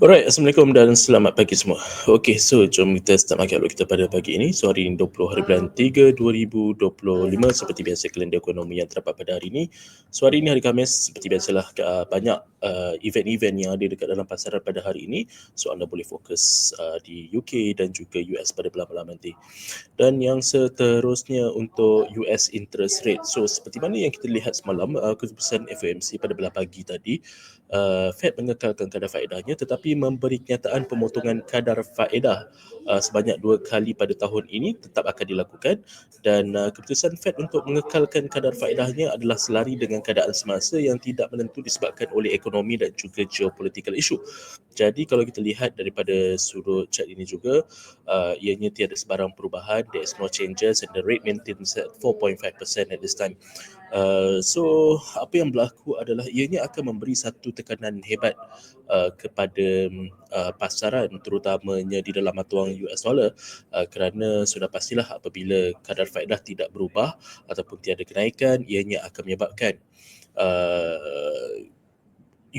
Alright, Assalamualaikum dan selamat pagi semua. Okay, so jom kita start market outlook kita pada pagi ini. So hari ini 20 hari bulan 3 2025 seperti biasa kalender ekonomi yang terdapat pada hari ini. So hari ini hari Khamis seperti biasalah uh, banyak uh, event-event yang ada dekat dalam pasaran pada hari ini. So anda boleh fokus uh, di UK dan juga US pada malam-malam nanti. Dan yang seterusnya untuk US interest rate. So seperti mana yang kita lihat semalam uh, keputusan FOMC pada belah pagi tadi, uh, Fed mengekalkan kadar faedahnya tetapi tetapi memberi kenyataan pemotongan kadar faedah uh, sebanyak dua kali pada tahun ini tetap akan dilakukan dan uh, keputusan Fed untuk mengekalkan kadar faedahnya adalah selari dengan keadaan semasa yang tidak menentu disebabkan oleh ekonomi dan juga geopolitical issue. Jadi kalau kita lihat daripada sudut chat ini juga uh, ianya tiada sebarang perubahan, there is no changes and the rate maintains at 4.5% at this time. Uh, so apa yang berlaku adalah ianya akan memberi satu tekanan hebat uh, kepada uh, pasaran terutamanya di dalam mata wang US dollar. Uh, kerana sudah pastilah apabila kadar faedah tidak berubah ataupun tiada kenaikan ianya akan menyebabkan uh,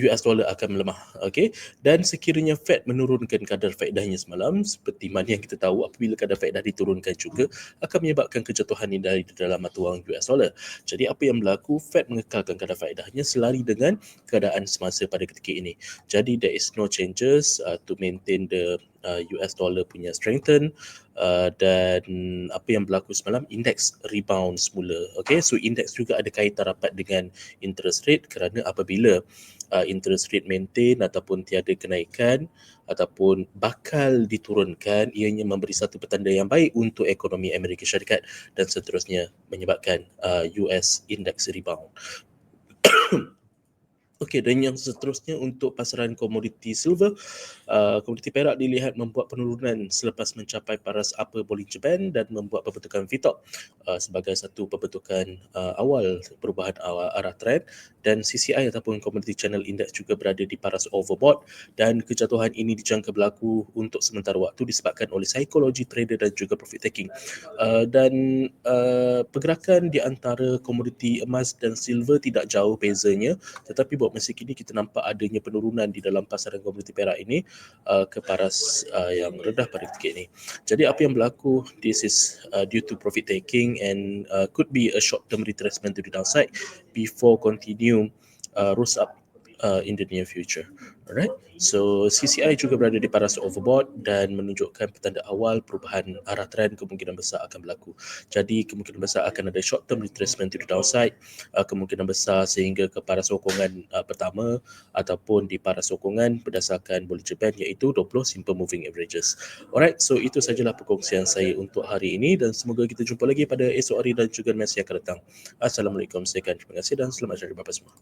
US dollar akan melemah okey dan sekiranya Fed menurunkan kadar faedahnya semalam seperti mana yang kita tahu apabila kadar faedah diturunkan juga akan menyebabkan kejatuhan dari dalam mata wang US dollar. Jadi apa yang berlaku Fed mengekalkan kadar faedahnya selari dengan keadaan semasa pada ketika ini. Jadi there is no changes uh, to maintain the uh, US dollar punya strengthen uh, dan apa yang berlaku semalam indeks rebound semula. Okey so indeks juga ada kaitan rapat dengan interest rate kerana apabila uh, interest rate maintain ataupun tiada kenaikan ataupun bakal diturunkan ianya memberi satu petanda yang baik untuk ekonomi Amerika Syarikat dan seterusnya menyebabkan uh, US index rebound Okey dan yang seterusnya untuk pasaran komoditi silver, uh, komoditi perak dilihat membuat penurunan selepas mencapai paras upper Bollinger Band dan membuat pembentukan VTOP uh, sebagai satu pembentukan uh, awal perubahan awal arah trend dan CCI ataupun Commodity Channel Index juga berada di paras overbought dan kejatuhan ini dijangka berlaku untuk sementara waktu disebabkan oleh psikologi trader dan juga profit taking. Uh, dan uh, pergerakan di antara komoditi emas dan silver tidak jauh bezanya tetapi buat masa kini kita nampak adanya penurunan di dalam pasaran komoditi perak ini uh, ke paras uh, yang rendah pada ketika ini. Jadi apa yang berlaku this is uh, due to profit taking and uh, could be a short term retracement to the downside before continue uh, rose up uh, in the near future. Alright. So CCI juga berada di paras overbought dan menunjukkan petanda awal perubahan arah trend kemungkinan besar akan berlaku. Jadi kemungkinan besar akan ada short term retracement to the downside, uh, kemungkinan besar sehingga ke paras sokongan uh, pertama ataupun di paras sokongan berdasarkan Bollinger Band iaitu 20 simple moving averages. Alright, so itu sajalah perkongsian saya untuk hari ini dan semoga kita jumpa lagi pada esok hari dan juga masa yang akan datang. Assalamualaikum, sekian terima kasih dan selamat hari Bapak semua.